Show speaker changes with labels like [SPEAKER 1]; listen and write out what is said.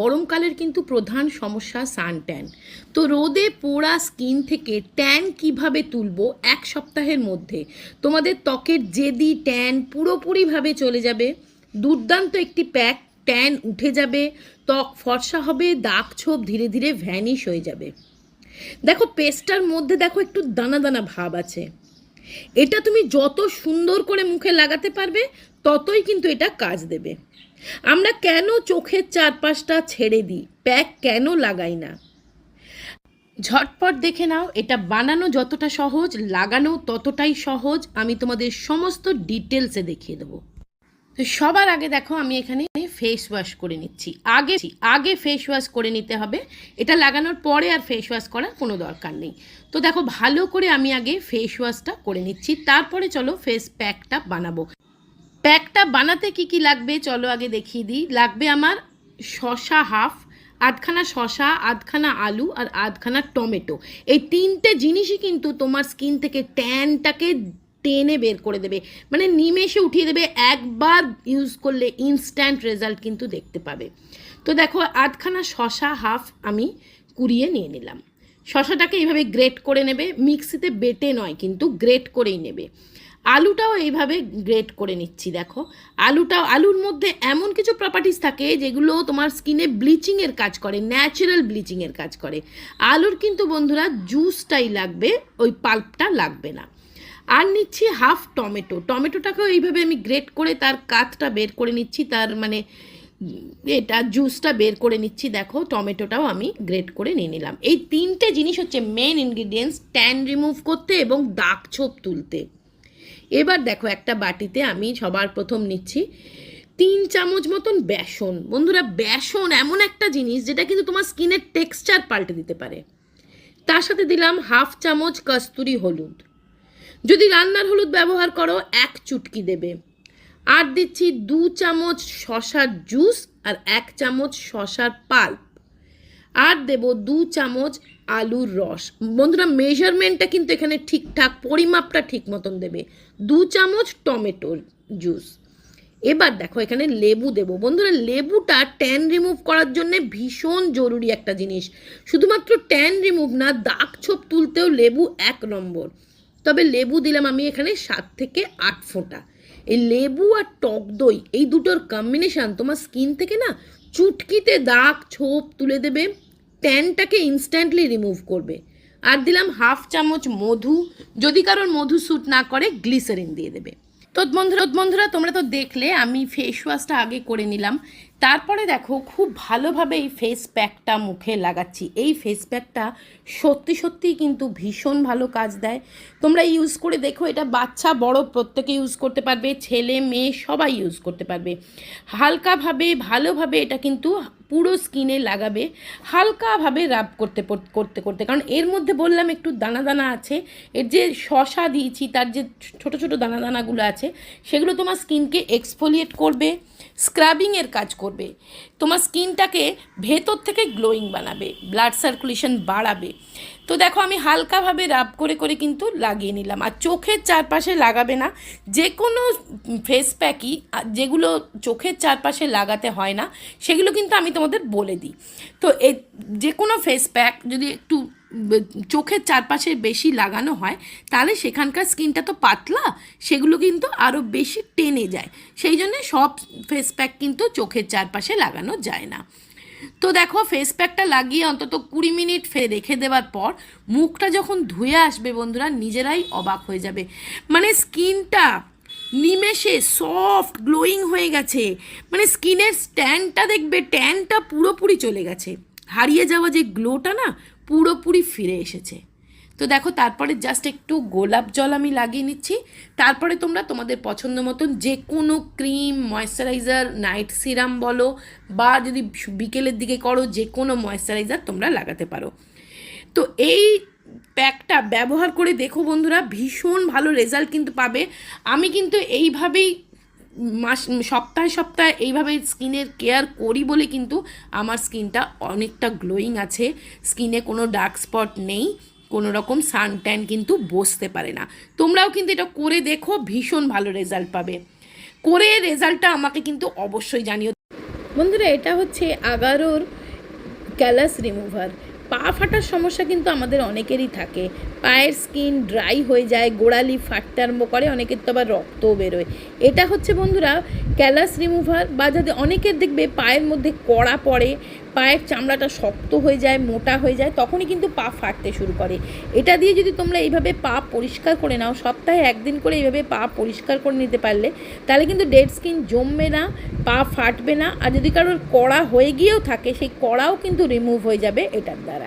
[SPEAKER 1] গরমকালের কিন্তু প্রধান সমস্যা সান ট্যান তো রোদে পোড়া স্কিন থেকে ট্যান কীভাবে তুলবো এক সপ্তাহের মধ্যে? তোমাদের ত্বকের জেদি ট্যান পুরোপুরিভাবে চলে যাবে। দুর্দান্ত একটি প্যাক ট্যান উঠে যাবে, ত্বক ফর্সা হবে, দাগ ছোপ ধীরে ধীরে ভ্যানিশ হয়ে যাবে। দেখো পেস্টটার মধ্যে দেখো একটু দানা দানা ভাব আছে। এটা তুমি যত সুন্দর করে মুখে লাগাতে পারবে, ততই কিন্তু এটা কাজ দেবে। আমরা কেন চোখের চারপাশটা ছেড়ে দিই? প্যাক কেন লাগাই না? ঝটপট দেখে নাও, এটা বানানো যতটা সহজ, লাগানো ততটাই সহজ। আমি তোমাদের সমস্ত ডিটেলসে দেখিয়ে দেবো। তো সবার আগে দেখো, আমি এখানে ফেস ওয়াশ করে নিচ্ছি। আগে আগে ফেস ওয়াশ করে নিতে হবে। এটা লাগানোর পরে আর ফেস ওয়াশ করার কোনো দরকার নেই। তো দেখো, ভালো করে আমি আগে ফেস ওয়াশটা করে নিচ্ছি। তারপরে চলো ফেস প্যাকটা বানাবো। প্যাকটা বানাতে কি কি লাগবে? চলো আগে দেখিয়ে দিই। লাগবে আমার শশা হাফ, আধখানা শশা আধখানা আলু আর আধখানা টমেটো। এই তিনটে জিনিসই কিন্তু তোমার স্কিন থেকে ট্যানটাকে টেনে বের করে দেবে। মানে নিমেষে উঠিয়ে দেবে, একবার ইউজ করলে ইনস্ট্যান্ট রেজাল্ট কিন্তু দেখতে পাবে। তো দেখো, আধখানা শশা হাফ আমি কুড়িয়ে নিয়ে নিলাম। শশাটাকে এইভাবে গ্রেট করে নেবে। মিক্সিতে বেটে নয়, কিন্তু গ্রেট করেই নেবে। আলুটাও এইভাবে গ্রেট করে নিচ্ছি, দেখো। আলুটাও আলুর মধ্যে এমন কিছু প্রপার্টিস থাকে যেগুলো তোমার স্কিনে ব্লিচিংয়ের কাজ করে ন্যাচারাল ব্লিচিংয়ের কাজ করে। আলুর কিন্তু বন্ধুরা জুসটাই লাগবে, ওই পাল্পটা লাগবে না। আর নিচ্ছি হাফ টমেটো টমেটোটাকেও এইভাবে আমি গ্রেট করে তার কাতটা বের করে নিচ্ছি, তার মানে এটা জুসটা বের করে নিচ্ছি, দেখো। টমেটোটাও আমি গ্রেট করে নিয়ে নিলাম। এই তিনটে জিনিস হচ্ছে মেন ইনগ্রিডিয়েন্টস ট্যান রিমুভ করতে এবং দাগ ছোপ তুলতে। এবার দেখো একটা বাটিতে আমি সবার প্রথম নিচ্ছি তিন চামচ মতন বেসন। বন্ধুরা, বেসন এমন একটা জিনিস যেটা কিন্তু তোমার স্কিনের টেক্সচার পাল্টে দিতে পারে। তার সাথে দিলাম হাফ চামচ কস্তুরি হলুদ। যদি রান্নার হলুদ ব্যবহার করো, এক চুটকি দেবে। আর দিচ্ছি দু চামচ শশার জুস আর এক চামচ শশার পাল্প আর দেব দু চামচ আলুর রস। বন্ধুরা মেজারমেন্টটা কিন্তু এখানে ঠিকঠাক, পরিমাপটা ঠিক মতন দেবে। দু চামচ টমেটোর জুস এবার দেখো, এখানে লেবু দেব। বন্ধুরা, লেবুটা ট্যান রিমুভ করার জন্য ভীষণ জরুরি একটা জিনিস। শুধুমাত্র ট্যান রিমুভ না, দাগ ছোপ তুলতেও লেবু এক নম্বর। তবে লেবু দিলাম আমি এখানে সাত থেকে আট ফোঁটা। এই লেবু আর টক দই, এই দুটোর কম্বিনেশান তোমার স্কিন থেকে না চুটকিতে দাগ ছোপ তুলে দেবে। ট্যানটাকে ইনস্ট্যান্টলি রিমুভ করবে। আর দিলাম হাফ চামচ মধু, যদি কারোর মধু স্যুট না করে গ্লিসারিন দিয়ে দেবে। তো বন্ধুরা বন্ধুরা, তোমরা তো দেখলে, আমি ফেস ওয়াশটা আগে করে নিলাম। তারপরে দেখো, খুব ভালোভাবে এই ফেস প্যাকটা মুখে লাগাচ্ছি। এই ফেস প্যাকটা সত্যি সত্যি কিন্তু ভীষণ ভালো কাজ দেয়। তোমরা ইউজ করে দেখো, এটা বাচ্চা, বড় প্রত্যেকে ইউজ করতে পারবে, ছেলে, মেয়ে, সবাই ইউজ করতে পারবে। হালকাভাবে, ভালোভাবে এটা কিন্তু পুরো স্কিনে লাগাবে, হালকাভাবে রাব করতে করতে করতে। কারণ এর মধ্যে বললাম একটু দানা দানা আছে। এর যে শশা দিয়েছি, তার যে ছোট ছোট দানা, দানাগুলো আছে, সেগুলো তোমার স্কিনকে এক্সফোলিয়েট করবে স্ক্রাবিংয়ের কাজ করবে। তোমার স্কিনটাকে ভেতর থেকে গ্লোয়িং বানাবে ব্লাড সার্কুলেশন বাড়াবে। তো দেখো, আমি হালকাভাবে রাব করে করে কিন্তু লাগিয়ে নিলাম। আর চোখের চারপাশে লাগাবে না। যে কোনো ফেস প্যাকই যেগুলো চোখের চারপাশে লাগাতে হয় না, সেগুলো কিন্তু আমি তোমাদের বলে দিই। তো এ যে কোনো ফেস প্যাক যদি একটু চোখের চারপাশে বেশি লাগানো হয়, তাহলে সেখানকার স্কিনটা তো পাতলা, সেগুলো কিন্তু আরও বেশি টেনে যায়। সেই জন্য সব ফেস প্যাক কিন্তু চোখের চারপাশে লাগানো যায় না। তো দেখো ফেস প্যাকটা লাগিয়ে অন্তত কুড়ি মিনিট ফে রেখে দেওয়ার পর মুখটা যখন ধুয়ে আসবে বন্ধুরা, নিজেরাই অবাক হয়ে যাবে। মানে স্কিনটা নিমেষে সফট গ্লোয়িং হয়ে গেছে। মানে স্কিনের স্ট্যান্ডটা দেখবে, ট্যানটা পুরোপুরি চলে গেছে। হারিয়ে যাওয়া যে গ্লোটা না, পুরোপুরি ফিরে এসেছে। তো দেখো, তারপরে জাস্ট একটু গোলাপ জল আমি লাগিয়ে নিচ্ছি। তারপরে তোমরা তোমাদের পছন্দ মতন যে কোনো ক্রিম ময়শ্চারাইজার নাইট সিরাম বলো, বা যদি বিকেলের দিকে করো, যে কোনো ময়শ্চারাইজার তোমরা লাগাতে পারো। তো এই প্যাকটা ব্যবহার করে দেখো বন্ধুরা, ভীষণ ভালো রেজাল্ট কিন্তু পাবে। আমি কিন্তু এইভাবেই মাস, সপ্তাহে সপ্তাহে এইভাবে স্কিনের কেয়ার করি বলে কিন্তু আমার স্কিনটা অনেকটা গ্লোয়িং আছে। স্কিনে কোনো ডার্ক স্পট নেই। কোনো রকম সান ট্যান কিন্তু বসতে পারে না। তোমরাও কিন্তু এটা করে দেখো, ভীষণ ভালো রেজাল্ট পাবে। করে রেজাল্টটা আমাকে কিন্তু অবশ্যই জানিও। বন্ধুরা, এটা হচ্ছে আগারোর ক্যালাস রিমুভার পা ফাটার সমস্যা কিন্তু আমাদের অনেকেরই থাকে। পায়ের স্কিন ড্রাই হয়ে যায়, গোড়ালি ফাটতে আরম্ভ করে অনেকের তো আবার রক্তও বেরোয়। এটা হচ্ছে বন্ধুরা ক্যালাস রিমুভার বা যদি অনেকের দেখবে পায়ের মধ্যে কড়া পড়ে, পায়ের চামড়াটা শক্ত হয়ে যায়, মোটা হয়ে যায়, তখনই কিন্তু পা ফাটতে শুরু করে। এটা দিয়ে যদি তোমরা এইভাবে পা পরিষ্কার করে নাও, সপ্তাহে একদিন করে এইভাবে পা পরিষ্কার করে নিতে পারলে, তাহলে কিন্তু ডেড স্কিন জমবে না, পা ফাটবে না, আর যদি কারোর কড়া হয়ে গিয়েও থাকে, সেই কড়াও কিন্তু রিমুভ হয়ে যাবে এটার দ্বারা।